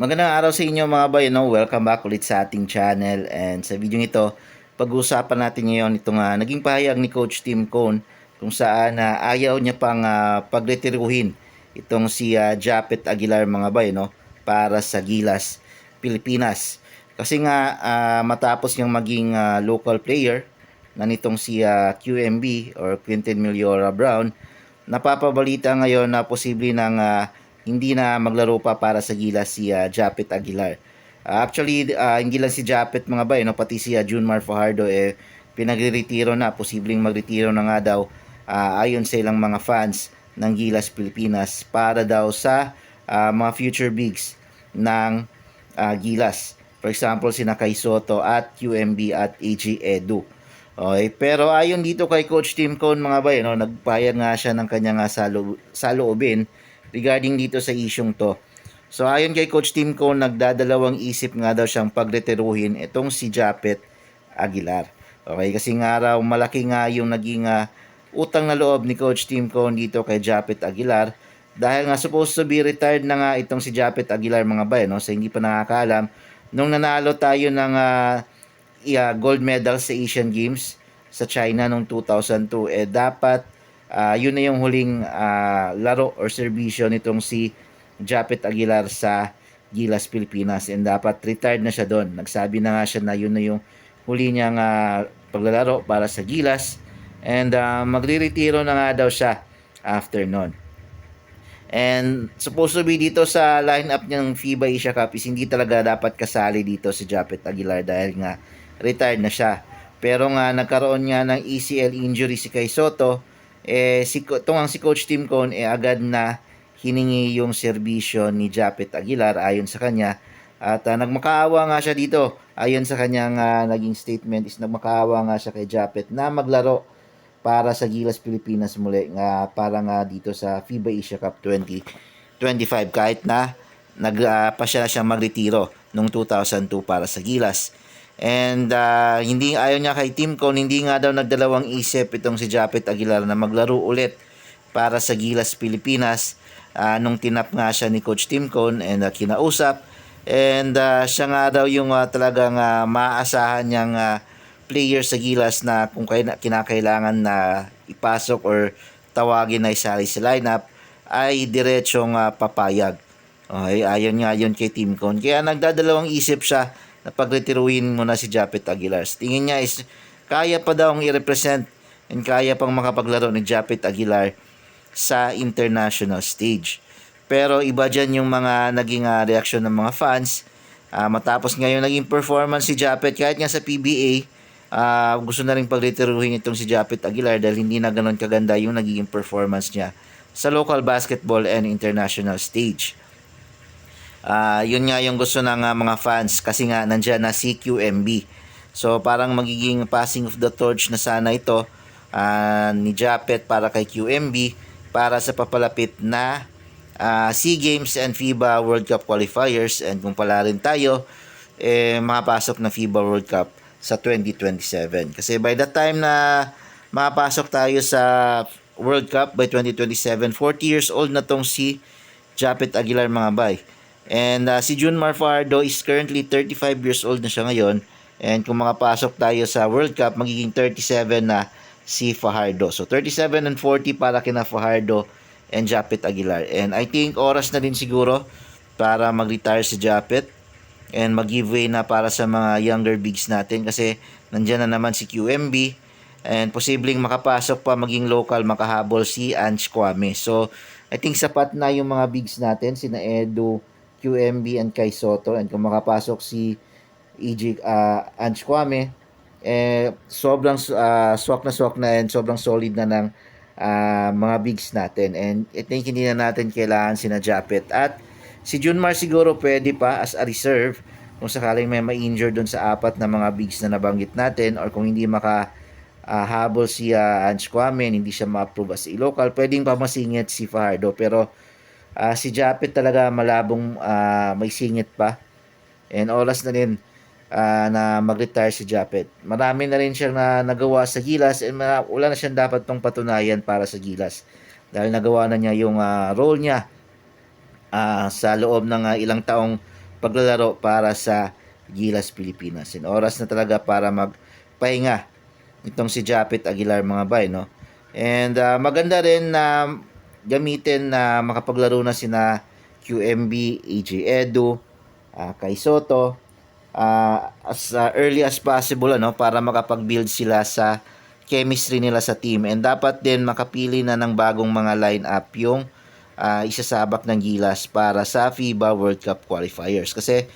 Magandang araw sa inyo mga bay, no? Welcome back ulit sa ating channel and sa video ito, pag-uusapan natin ngayon itong ah, naging pahayag ni Coach Tim Cone kung saan ah, ayaw niya pang uh, pagretiruhin itong si ah, Japet Aguilar mga bay, no? Para sa Gilas, Pilipinas. Kasi nga ah, matapos niyang maging ah, local player na nitong si ah, QMB or Quintin Meliora Brown, napapabalita ngayon na posible nang ah, hindi na maglaro pa para sa Gilas si ah, Japet Aguilar. Ah, actually, ah, hindi lang si Japet mga bay, no? pati si ah, Junmar Fajardo eh, pinagre-retiro na, posibleng magretiro na nga daw ah, ayon sa ilang mga fans ng Gilas Pilipinas para daw sa ah, mga future bigs ng ah, Gilas. For example, sina Kai Soto at QMB at AG Edu. Okay, pero ayon dito kay Coach Tim Cone mga bay, no, nagpayag nga siya ng kanyang uh, salo, saloobin regarding dito sa isyong to. So ayon kay Coach Tim Cone, nagdadalawang isip nga daw siyang pagretiruhin itong si Japet Aguilar. Okay, kasi nga raw malaki nga yung naging uh, utang na loob ni Coach Tim Cone dito kay Japet Aguilar dahil nga supposed to be retired na nga itong si Japet Aguilar mga bay, no? Sa hindi pa nakakaalam, nung nanalo tayo ng uh, yeah, gold medal sa Asian Games sa China noong 2002 eh dapat uh, yun na yung huling uh, laro or serbisyo nitong si Japet Aguilar sa Gilas Pilipinas and dapat retired na siya doon. Nagsabi na nga siya na yun na yung huli niyang uh, paglalaro para sa Gilas and uh, magre-retiro na nga daw siya after noon. And supposed to be dito sa lineup ng FIBA Asia Cup is hindi talaga dapat kasali dito si Japet Aguilar dahil nga retired na siya. Pero nga nagkaroon nga ng ECL injury si Kai Soto, eh si tungang si Coach Tim Cone eh agad na hiningi yung serbisyo ni Japet Aguilar ayon sa kanya. At uh, nagmakaawa nga siya dito. Ayon sa kanyang uh, naging statement is nagmakaawa nga siya kay Japet na maglaro para sa Gilas Pilipinas muli nga para nga dito sa FIBA Asia Cup 2025 kahit na nagpa uh, siya siyang magretiro noong 2002 para sa Gilas. And uh, hindi ayaw niya kay Team Cone, hindi nga daw nagdalawang isip itong si Japet Aguilar na maglaro ulit para sa Gilas Pilipinas uh, nung tinap nga siya ni Coach Tim Cone and uh, kinausap. And uh, siya nga daw yung uh, talagang uh, maaasahan niyang uh, player sa Gilas na kung kinakailangan na ipasok or tawagin na isali sa lineup ay diretsong uh, papayag. Okay, ayon nga yun kay Team Cone. Kaya nagdadalawang isip siya na pagretiruhin mo na si Japet Aguilar. Tingin niya is kaya pa daw i-represent and kaya pang makapaglaro ni Japet Aguilar sa international stage. Pero iba dyan yung mga naging uh, reaksyon ng mga fans. Uh, matapos ngayon naging performance si Japet kahit nga sa PBA, uh, gusto na rin pagretiruhin itong si Japet Aguilar dahil hindi na ganun kaganda yung naging performance niya sa local basketball and international stage. Uh, yun nga yung gusto ng uh, mga fans kasi nga nandyan na si QMB. So parang magiging passing of the torch na sana ito uh, ni Japet para kay QMB para sa papalapit na uh, SEA Games and FIBA World Cup qualifiers and kung pala rin tayo eh, makapasok na FIBA World Cup sa 2027. Kasi by the time na makapasok tayo sa World Cup by 2027, 40 years old na tong si Japet Aguilar mga bay. And uh, si Junmar Fajardo is currently 35 years old na siya ngayon. And kung makapasok tayo sa World Cup, magiging 37 na si Fajardo. So 37 and 40 para kina Fajardo and Japet Aguilar. And I think oras na din siguro para mag-retire si Japet and mag-giveaway na para sa mga younger bigs natin kasi nandyan na naman si QMB and posibleng makapasok pa maging local makahabol si Ange Kwame. So I think sapat na yung mga bigs natin, sina Edu, QMB and Kai Soto. And kung makapasok si EJ uh, Ange Kwame eh sobrang uh, swak na swak na and sobrang solid na ng uh, mga bigs natin. And I think hindi na natin kailangan sina Japet at si Junmar siguro pwede pa as a reserve kung sakaling may ma-injure doon sa apat na mga bigs na nabanggit natin or kung hindi maka uh, habol si uh, Ange Kwame hindi siya ma-approve as a local pwedeng pa masingit si Fajardo. Pero uh, si Japet talaga malabong uh, may singit pa. And oras na rin uh, na mag-retire si Japet. Marami na rin siyang na, nagawa sa Gilas and wala na siyang dapat tong patunayan para sa Gilas. Dahil nagawa na niya yung uh, role niya uh, sa loob ng uh, ilang taong paglalaro para sa Gilas Pilipinas. And oras na talaga para magpahinga itong si Japet Aguilar mga bay, no? And ah, maganda rin na gamitin na makapaglaro na sina QMB, AJ Edu, ah, Kai Soto, ah, as ah, early as possible ano para makapag-build sila sa chemistry nila sa team. And dapat din makapili na ng bagong mga lineup yung ah, isasabak ng Gilas para sa FIBA World Cup qualifiers. Kasi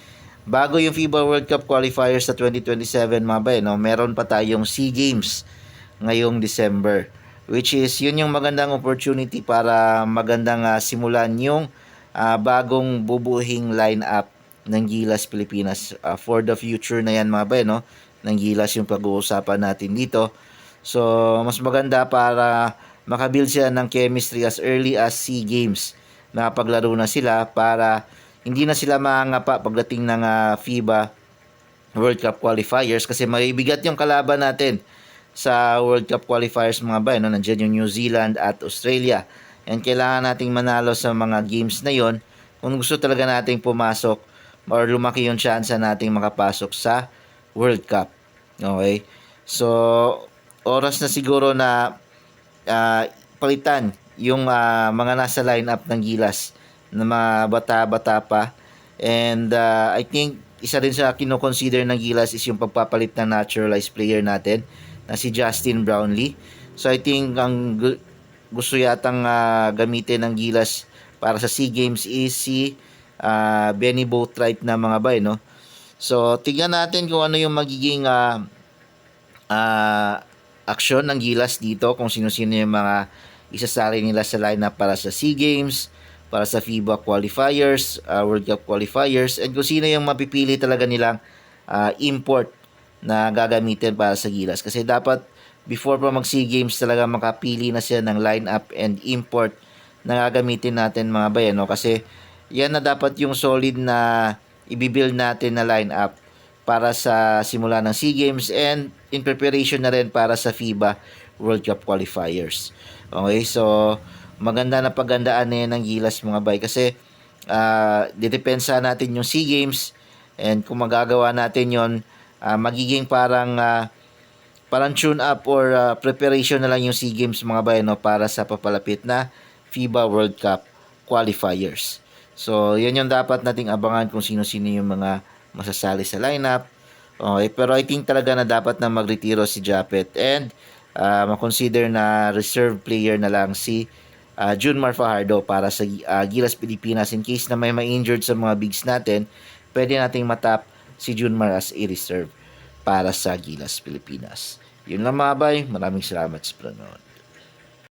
bago yung FIBA World Cup qualifiers sa 2027 mga bay, no, meron pa tayong SEA Games ngayong December which is yun yung magandang opportunity para magandang ah, simulan yung ah, bagong bubuhing lineup ng Gilas Pilipinas Ah, for the future na yan mga bay no? Ng Gilas yung pag-uusapan natin dito. So mas maganda para makabuild sila ng chemistry as early as SEA Games. Na paglaro na sila para hindi na sila mangangapa pagdating ng ah, FIBA World Cup qualifiers kasi mabibigat yung kalaban natin sa World Cup qualifiers mga bay no? Nandiyan yung New Zealand at Australia. And kailangan nating manalo sa mga games na yon kung gusto talaga nating pumasok or lumaki yung chance nating makapasok sa World Cup. Okay? So oras na siguro na ah, palitan yung ah, mga nasa lineup ng Gilas na mga bata-bata pa. And ah, I think isa rin sa kino-consider ng Gilas is yung pagpapalit ng naturalized player natin na si Justin Brownlee. So I think ang gu- gusto yatang ah, gamitin ng Gilas para sa SEA Games is si ah, Benny Boatwright na mga bay, no? So tignan natin kung ano yung magiging ah, ah, aksyon ng Gilas dito kung sino-sino yung mga isasali nila sa lineup para sa SEA Games, para sa FIBA qualifiers, ah, World Cup qualifiers, and kung sino yung mapipili talaga nilang ah, import na gagamitin para sa Gilas. Kasi dapat before pa mag SEA Games talaga makapili na sila ng lineup and import na gagamitin natin mga bayan. No? Kasi yan na dapat yung solid na ibibuild natin na lineup para sa simula ng SEA Games and in preparation na rin para sa FIBA World Cup qualifiers. Okay, so maganda na paggandaan na yan ng Gilas mga bay kasi uh, didepensa natin yung SEA Games and kung magagawa natin yon ah, magiging parang ah, parang tune up or ah, preparation na lang yung SEA Games mga bay no para sa papalapit na FIBA World Cup qualifiers. So, yan yung dapat nating abangan kung sino-sino yung mga masasali sa lineup. Okay, pero I think talaga na dapat na magretiro si Japet and ah, makonsider na reserve player na lang si ah, Junmar Fajardo para sa ah, Gilas Pilipinas in case na may ma-injured sa mga bigs natin, pwede nating matap si Junmar as a reserve para sa Gilas Pilipinas. Yun lang mga bay, maraming salamat sa panonood.